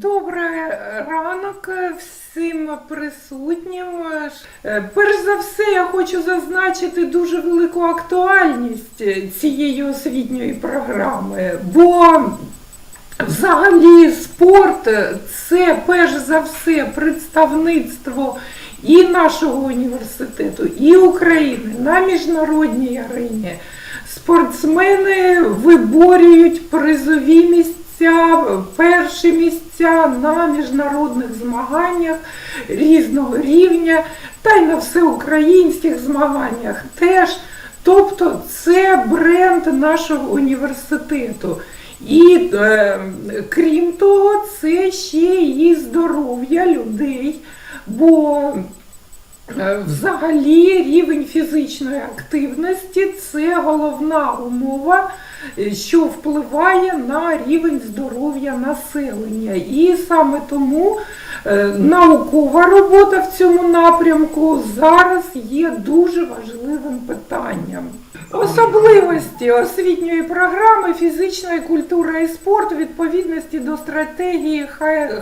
Добре ранок всім присутнім. Е, Перш за все, я хочу зазначити дуже велику актуальність цієї освітньої програми, бо взагалі спорт це перш за все представництво і нашого університету, і України на міжнародній арені. Спортсмени виборюють призові місця, перші місця на міжнародних змаганнях різного рівня та й на всеукраїнських змаганнях теж. Тобто це бренд нашого університету. І е, крім того, це ще і здоров'я людей, бо Е, Взагалі рівень фізичної активності це головна умова, що впливає на рівень здоров'я населення. І саме тому е, наукова робота в цьому напрямку зараз є дуже важливим питанням. Особливості освітньої програми фізичної культури і спорту відповідності до стратегії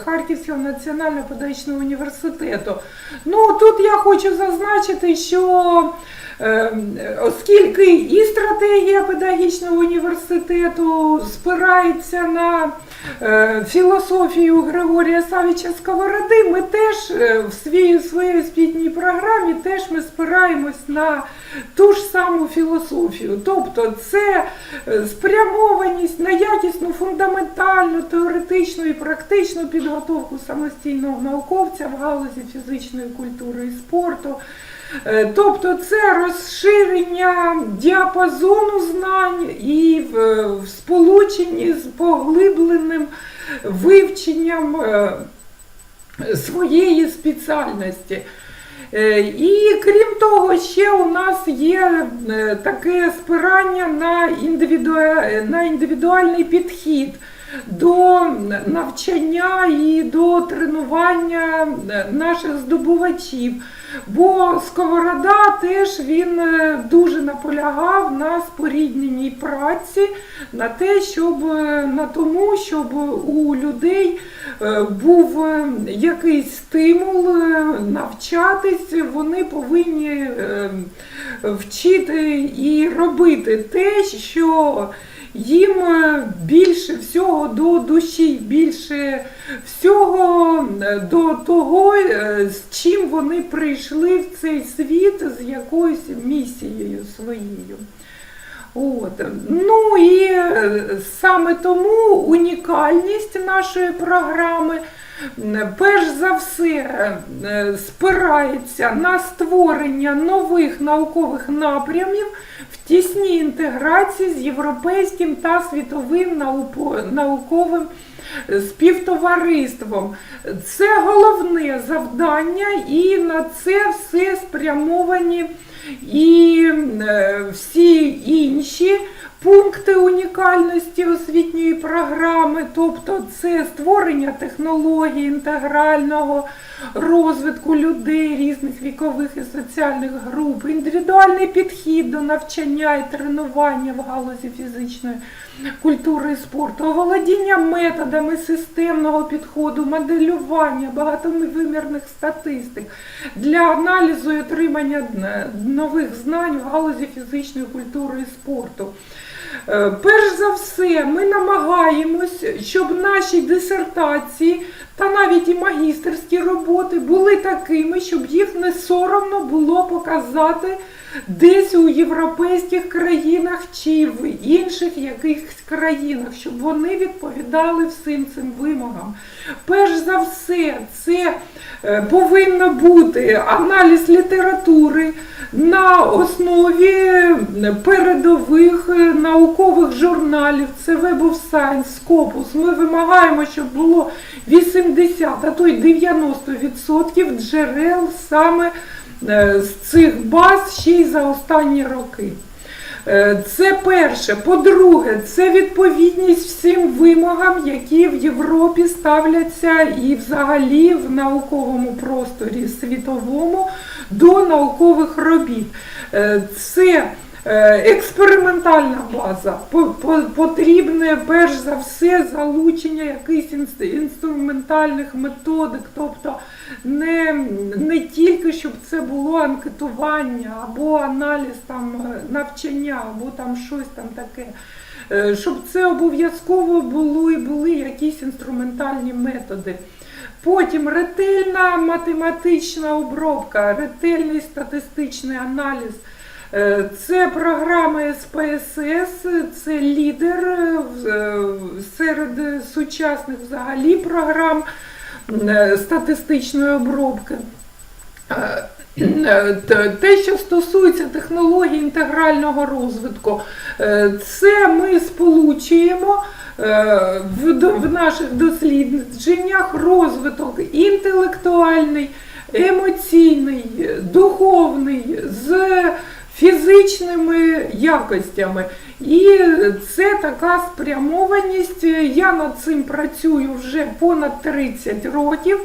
Харківського національного педагогічного університету. Ну тут я хочу зазначити, що е, оскільки і стратегія педагогічного університету спирається на е, філософію Григорія Савіча Сковороди, ми теж е, в своїй, освітній програмі теж ми спираємось на ту ж саму філософію. Тобто це е, спрямованість на якісну фундаментальну, теоретичну і практичну підготовку самостійного науковця в галузі фізичної культури і спорту. Е, Тобто це розширення діапазону знань і в, в сполученні з поглибленим вивченням е, своєї спеціальності. Е, І крім того, ще у нас є е, таке спирання на, індивідуа- на індивідуальний підхід до навчання і до тренування е, наших здобувачів. Бо Сковорода теж він е, дуже наполягав на спорідненій праці, на те, щоб е, на тому, щоб у людей був якийсь стимул навчатись, вони повинні вчити і робити те, що їм е, більше всього до душі, більше всього е, до того, е, з чим вони прийшли в цей світ з якоюсь місією своєю. От. Ну і саме тому унікальність нашої програми перш за все спирається на створення нових наукових напрямів тісній інтеграції з європейським та світовим науковим е, співтовариством. Це головне завдання, і на це все спрямовані і е, всі інші пункти унікальності освітньої програми, тобто це створення технологій інтегрального розвитку людей різних вікових і соціальних груп, індивідуальний підхід до навчання і тренування в галузі фізичної культури і спорту, оволодіння методами системного підходу, моделювання багатовимірних статистик для аналізу і отримання нових знань в галузі фізичної культури і спорту. Е, Перш за все, ми намагаємось, щоб наші дисертації та навіть і магістерські роботи були такими, щоб їх не соромно було показати десь у європейських країнах чи в інших якихось країнах, щоб вони відповідали всім цим вимогам. Перш за все, це е, повинно бути аналіз літератури на основі передових е, наукових журналів. Це Web of Scopus. Ми вимагаємо, щоб було 80, а то й 90% джерел саме е, з цих баз ще й за останні роки. Е, Це перше. По-друге, це відповідність всім вимогам, які в Європі ставляться і взагалі в науковому просторі світовому до наукових робіт. Е, Це Експериментальна база. По- по- Потрібне перш за все залучення якихось інс- інструментальних методик, тобто не, не тільки щоб це було анкетування або аналіз там е, навчання, або там щось там таке. Е, Щоб це обов'язково було і були якісь інструментальні методи. Потім ретельна математична обробка, ретельний статистичний аналіз. Е, Це програма СПСС, це лідер е, е, серед сучасних взагалі програм статистичної обробки. Те, що стосується технологій інтегрального розвитку, це ми сполучуємо в наших дослідженнях розвиток інтелектуальний, емоційний, духовний з фізичними якостями. І це така спрямованість. Я над цим працюю вже понад 30 років.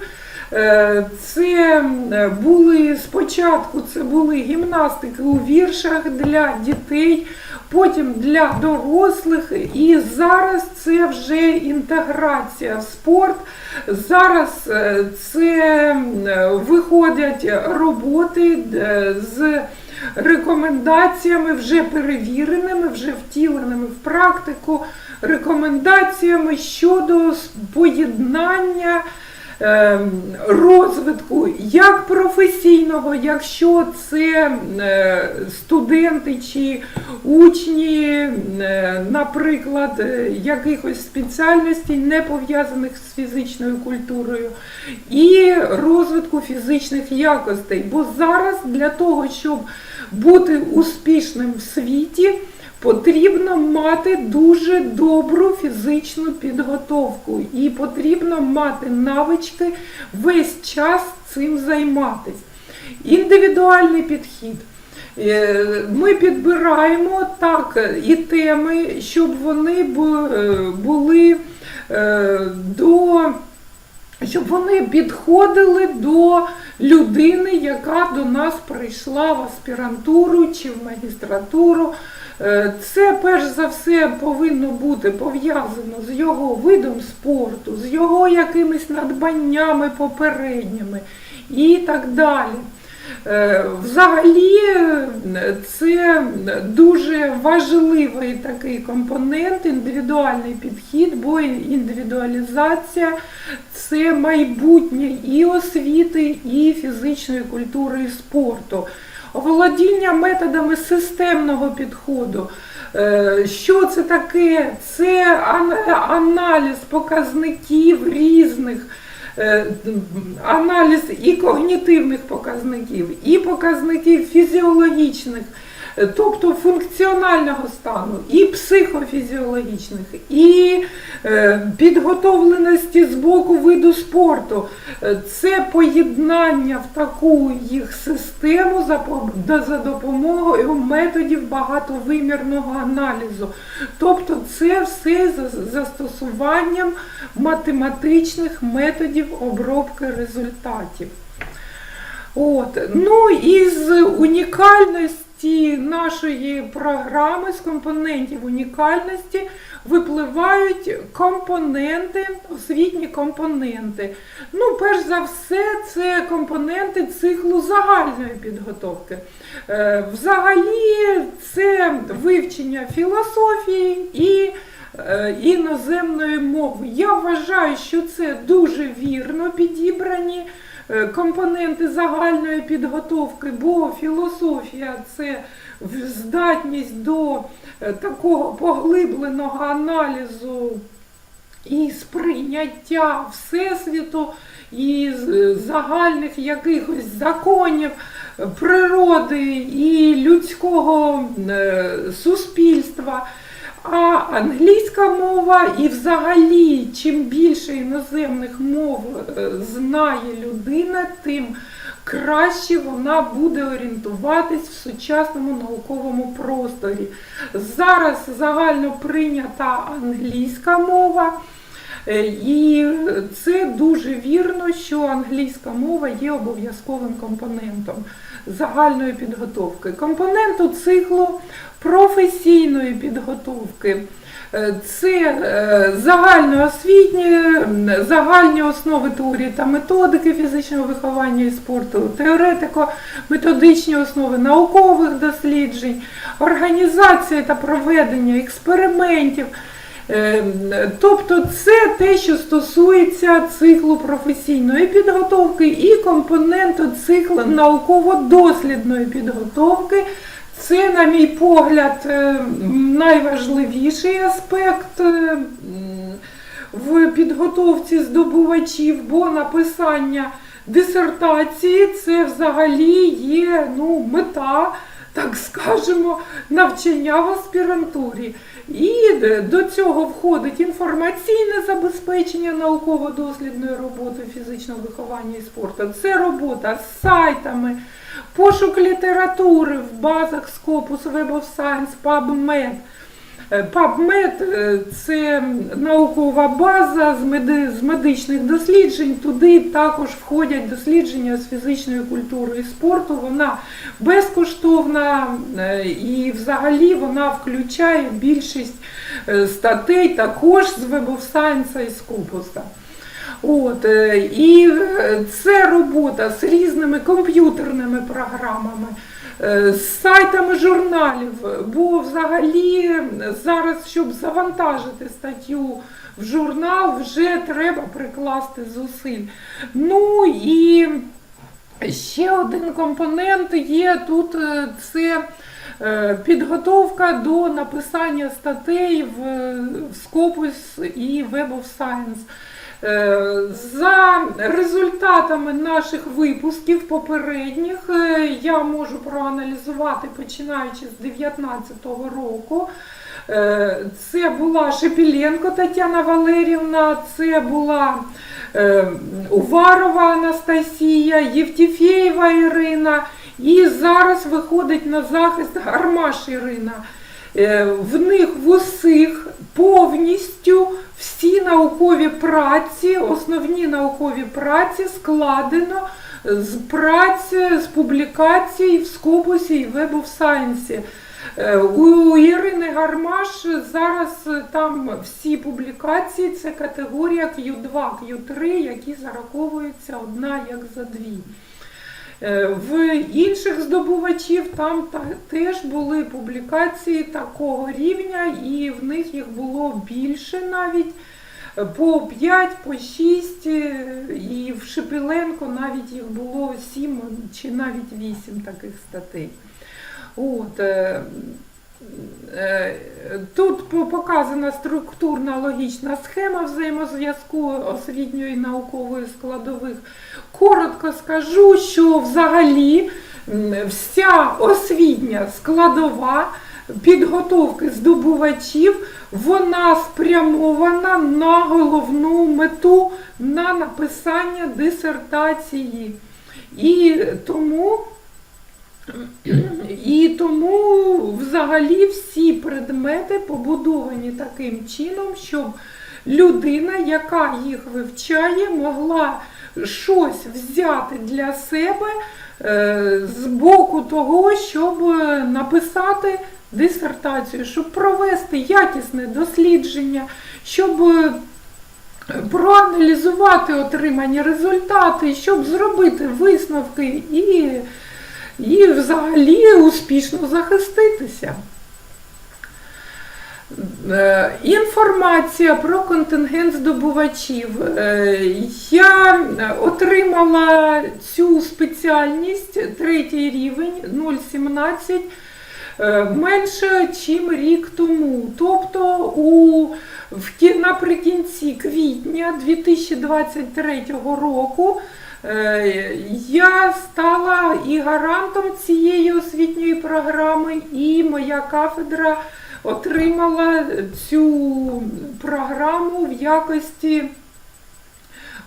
Е, Це е, були спочатку це були гімнастики у віршах для дітей, потім для дорослих, і зараз це вже інтеграція в спорт. Зараз е, це виходять роботи з рекомендаціями, вже перевіреними, вже втіленими в практику, рекомендаціями щодо поєднання розвитку як професійного, якщо це е, студенти чи учні, е, наприклад, е, якихось спеціальностей, не пов'язаних з фізичною культурою, і розвитку фізичних якостей. Бо зараз для того, щоб бути успішним в світі, Потрібно мати дуже добру фізичну підготовку і потрібно мати навички весь час цим займатися. Індивідуальний підхід. Е, Ми підбираємо так і теми, щоб вони е, були е, до щоб вони підходили до людини, яка до нас прийшла в аспірантуру чи в магістратуру. Е, Це перш за все повинно бути пов'язано з його видом спорту, з його якимись надбаннями попередніми і так далі. Е, Взагалі, це дуже важливий такий компонент, індивідуальний підхід, бо індивідуалізація це майбутнє і освіти, і фізичної культури і спорту. Володіння методами системного підходу. Е, Що це таке? Це аналіз показників різних аналіз і когнітивних показників, і показників фізіологічних, е, тобто функціонального стану, і психофізіологічних, і е, підготовленості з боку виду спорту. Е, Це поєднання в таку їх систему за, допомогою методів багатовимірного аналізу. Тобто це все за застосуванням математичних методів обробки результатів. От. Ну і з унікальності нашої програми, з компонентів унікальності випливають компоненти, освітні компоненти. Ну, перш за все, це компоненти циклу загальної підготовки. Е, Взагалі, це вивчення філософії і е, іноземної мови. Я вважаю, що це дуже вірно підібрані компоненти загальної підготовки, бо філософія це здатність до е, такого поглибленого аналізу і сприйняття Всесвіту, і загальних якихось законів е, природи і людського е, суспільства. А англійська мова і взагалі, чим більше іноземних мов е, знає людина, тим краще вона буде орієнтуватись в сучасному науковому просторі. Зараз загально прийнята англійська мова. Е, І це дуже вірно, що англійська мова є обов'язковим компонентом загальної підготовки. Компоненту циклу професійної підготовки. Е, Це е, загальноосвітні, загальні основи теорії та методики фізичного виховання і спорту, теоретико-методичні основи наукових досліджень, організація та проведення експериментів. Е, Тобто це те, що стосується циклу професійної підготовки і компоненту циклу науково-дослідної підготовки. Це, на мій погляд, е, найважливіший аспект е, в підготовці здобувачів, бо написання дисертації це взагалі є ну, мета, так скажемо, навчання в аспірантурі. І е, до цього входить інформаційне забезпечення науково-дослідної роботи фізичного виховання і спорту. Це робота з сайтами, пошук літератури в базах Scopus, Web of Science, PubMed. Е, PubMed е, – це наукова база з, меди, з медичних досліджень. Туди також входять дослідження з фізичної культури і спорту. Вона безкоштовна е, і взагалі вона включає більшість е, статей також з Web of Science і Scopus. От, е, і е, це робота з різними комп'ютерними програмами, е, з сайтами журналів, бо взагалі зараз, щоб завантажити статтю в журнал, вже треба прикласти зусиль. Ну і ще один компонент є тут е, це. е, Підготовка до написання статей в Scopus і Web of Science. Е, За результатами наших випусків попередніх е, я можу проаналізувати починаючи з 2019 року. Е, Це була Шепіленко Тетяна Валерівна, це була Уварова Анастасія, Євтіфєєва Ірина. І зараз виходить на захист Гармаш Ірина. Е, В них в усіх повністю всі наукові праці, основні наукові праці складено з праці, з публікацій в Скопусі і Web of Science. Е, У Ірини Гармаш зараз там всі публікації це категорія Q2, Q3, які зараховуються одна як за дві. Е, В інших здобувачів там теж були публікації такого рівня, і в них їх було більше навіть по 5, по 6, е, і в Шепіленко навіть їх було 7 чи навіть 8 таких статей. От, е, Тут показана структурна логічна схема взаємозв'язку освітньої і наукової складових. Коротко скажу, що взагалі вся освітня складова підготовки здобувачів, вона спрямована на головну мету на написання дисертації. І тому і тому взагалі всі предмети побудовані таким чином, щоб людина, яка їх вивчає, могла щось взяти для себе е, з боку того, щоб е, написати дисертацію, щоб провести якісне дослідження, щоб е, проаналізувати отримані результати, щоб зробити висновки і і взагалі успішно захиститися. Е, Інформація про контингент здобувачів. Е, Я отримала цю спеціальність третій рівень 0,17 е, менше, чим рік тому. Тобто у, в, наприкінці квітня 2023 року Я стала і гарантом цієї освітньої програми, і моя кафедра отримала цю програму в якості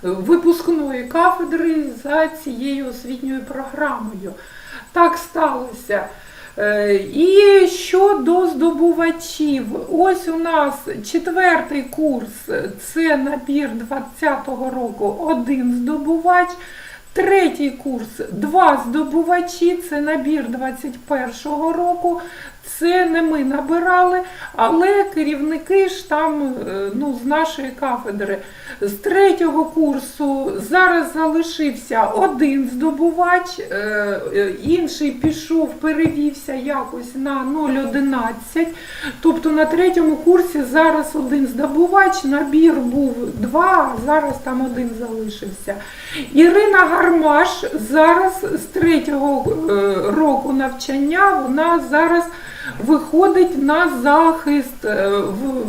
випускної кафедри за цією освітньою програмою. Так сталося. Е, І щодо здобувачів, ось у нас четвертий курс це набір 2020 року, один здобувач. Третій курс два здобувачі, це набір 21-го року. Це не ми набирали, але керівники ж там е, ну, з нашої кафедри. З третього курсу зараз залишився один здобувач, е, е, інший пішов, перевівся якось на 0,11. Тобто на третьому курсі зараз один здобувач, набір був два, а зараз там один залишився. Ірина Гармаш зараз з третього року навчання, вона зараз виходить на захист. Е,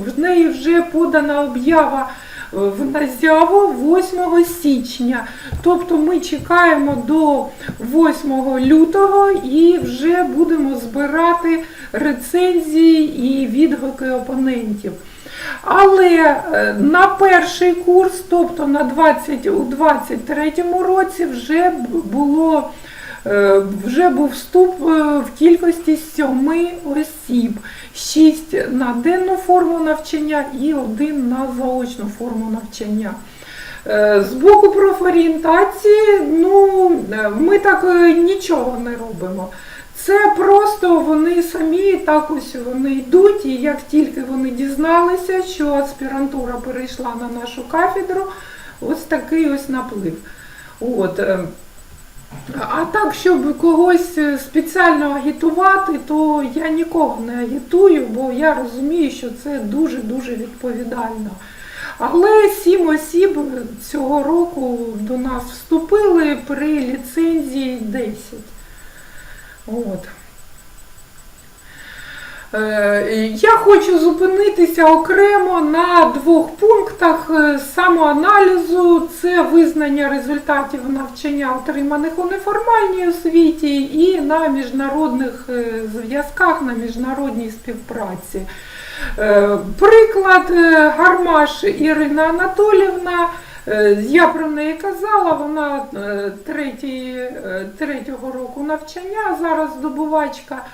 В, неї вже подана об'ява е, в Назяву 8 січня. Тобто ми чекаємо до 8 лютого і вже будемо збирати рецензії і відгуки опонентів. Але е, на перший курс, тобто на 20, у 23 році, вже було вже був вступ е, в кількості сьоми осіб, шість на денну форму навчання і один на заочну форму навчання. Е, З боку профорієнтації, ну, е, ми так е, нічого не робимо. Це просто вони самі так ось вони йдуть, і як тільки вони дізналися, що аспірантура перейшла на нашу кафедру, ось такий ось наплив. От. А так, щоб когось е, спеціально агітувати, то я нікого не агітую, бо я розумію, що це дуже-дуже відповідально. Але сім осіб цього року до нас вступили при ліцензії 10. От. Е, Я хочу зупинитися окремо на двох пунктах е, самоаналізу. Це визнання результатів навчання, отриманих у неформальній освіті, і на міжнародних е, зв'язках, на міжнародній співпраці. Приклад Гармаш Ірина Анатолівна. Е, Я про неї казала, вона е, третій, е, третього року навчання, зараз здобувачка.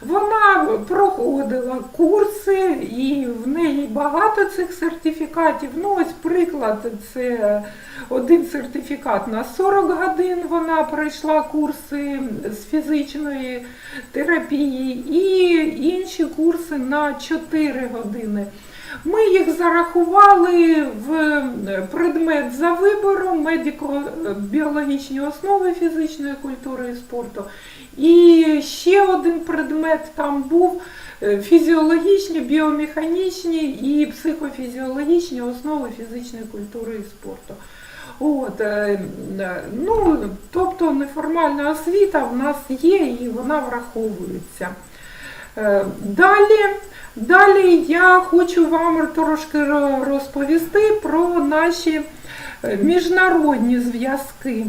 Вона проходила курси і в неї багато цих сертифікатів. Ну, ось приклад, це один сертифікат на 40 годин. Вона пройшла курси з фізичної терапії і інші курси на 4 години. Ми їх зарахували в предмет за вибором медико-біологічні основи фізичної культури і спорту. І ще один предмет там був е, фізіологічні, біомеханічні і психофізіологічні основи фізичної культури і спорту. От, е, е, ну, тобто неформальна освіта в нас є і вона враховується. Е, Далі, далі я хочу вам трошки розповісти про наші е, міжнародні зв'язки.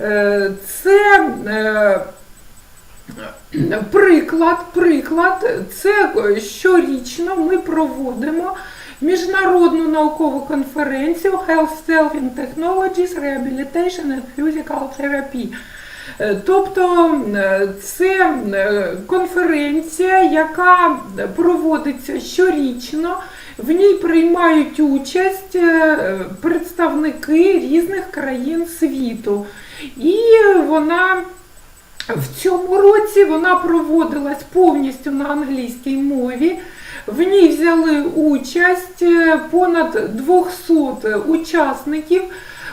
Е, Це приклад, приклад, це щорічно ми проводимо міжнародну наукову конференцію Health Selling Technologies, Rehabilitation and Physical Therapy. Е, Тобто е, це е, конференція, яка проводиться щорічно. В ній приймають участь представники різних країн світу. І вона в цьому році вона проводилась повністю на англійській мові. В ній взяли участь понад 200 учасників.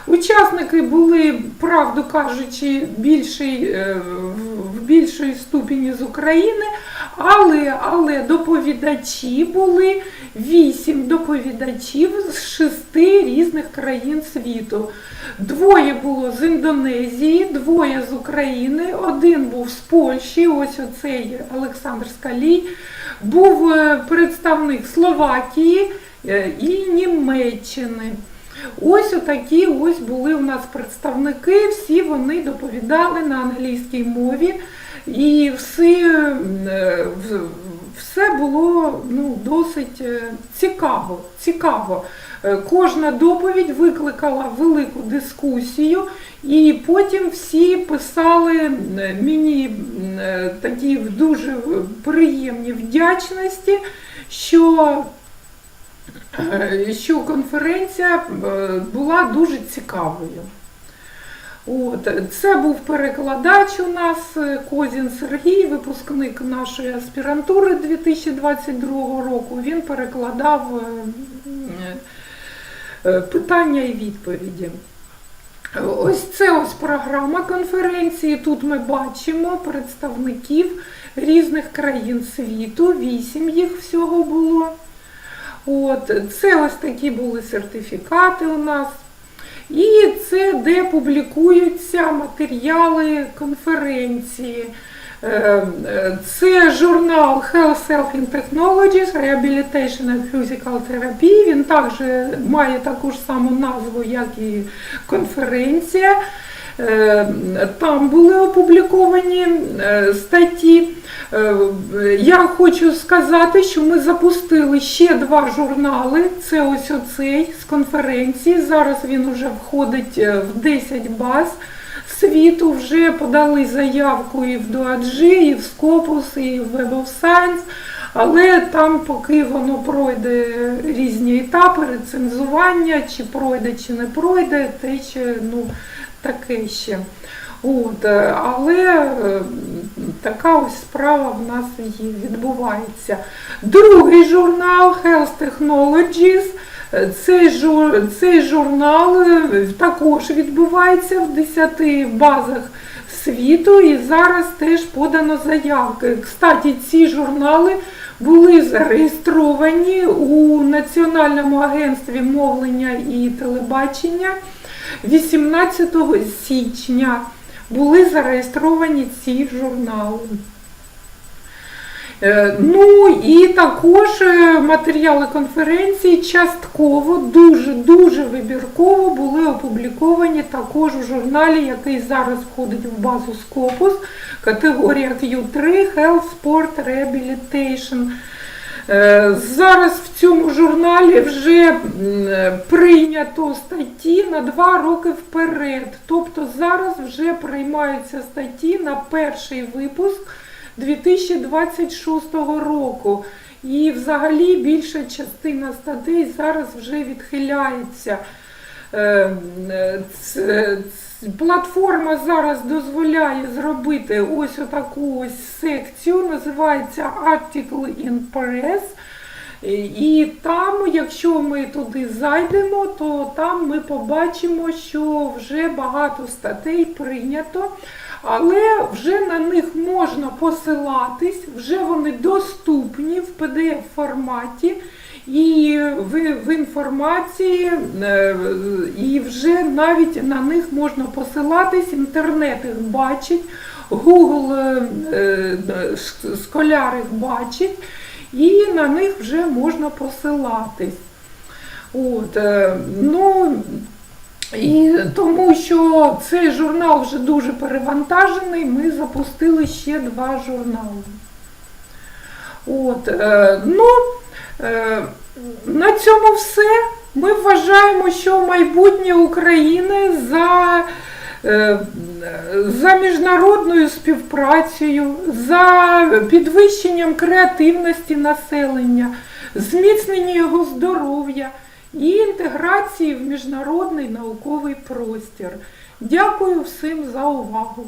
Учасники були, правду кажучи, більший, е, в- більшої ступені з України, але, але доповідачі були вісім доповідачів з шести різних країн світу. Двоє було з Індонезії, двоє з України, один був з Польщі, ось оцей Олександр Скалій, був е, представник Словакії е, і Німеччини. Ось отакі ось були у нас представники, всі вони доповідали на англійській мові. І все, е, все було ну, досить е, цікаво. цікаво. Е, Кожна доповідь викликала велику дискусію, і потім всі писали мені такі дуже приємні вдячності, що, що конференція е, була дуже цікавою. От, це був перекладач у нас е, Козін Сергій, випускник нашої аспірантури 2022 року. Він перекладав е, е, питання і відповіді. Ось це ось програма конференції. Тут ми бачимо представників різних країн світу, вісім їх всього було. От, це ось такі були сертифікати у нас. І це де публікуються матеріали конференції. Е, е, Це журнал Health Selling Technologies, Rehabilitation and Physical Therapy. Він також має таку ж саму назву, як і конференція. Е, Там були опубліковані е, статті. Е, Я хочу сказати, що ми запустили ще два журнали. Це ось оцей з конференції. Зараз він вже входить в 10 баз світу. Вже подали заявку і в Дуаджі, і в Scopus, і в Web of Science. Але там, поки воно пройде різні етапи рецензування, чи пройде, чи не пройде, те ще ну, таке ще. От, е, але е, така ось справа в нас і відбувається. Другий журнал Health Technologies. Цей, жур, цей журнал е, також відбувається в 10 базах світу і зараз теж подано заявки. Кстати, ці журнали були зареєстровані у Національному агентстві мовлення і телебачення 18 січня були зареєстровані ці журнали. Е, Ну і також е, матеріали конференції частково, дуже-дуже вибірково були опубліковані також у журналі, який зараз входить в базу Scopus, категорія Q3 Health Sport Rehabilitation. Е, Зараз в цьому журналі вже прийнято статті на два роки вперед. Тобто зараз вже приймаються статті на перший випуск 2026 року. І взагалі більша частина статей зараз вже відхиляється. Е, е, Платформа зараз дозволяє зробити ось отаку ось секцію, називається Article in Press. І там, якщо ми туди зайдемо, то там ми побачимо, що вже багато статей прийнято, але вже на них можна посилатись, вже вони доступні в pdf форматі. І в, в інформації, е, і вже навіть на них можна посилатись, інтернет їх бачить, Google е, е, школяр їх бачить, і на них вже можна посилатись. От, е, ну, і тому що цей журнал вже дуже перевантажений, ми запустили ще два журнали. От, е, ну, е, на цьому все. Ми вважаємо, що майбутнє України за, е, за міжнародною співпрацею, за підвищенням креативності населення, зміцнення його здоров'я і інтеграції в міжнародний науковий простір. Дякую всім за увагу.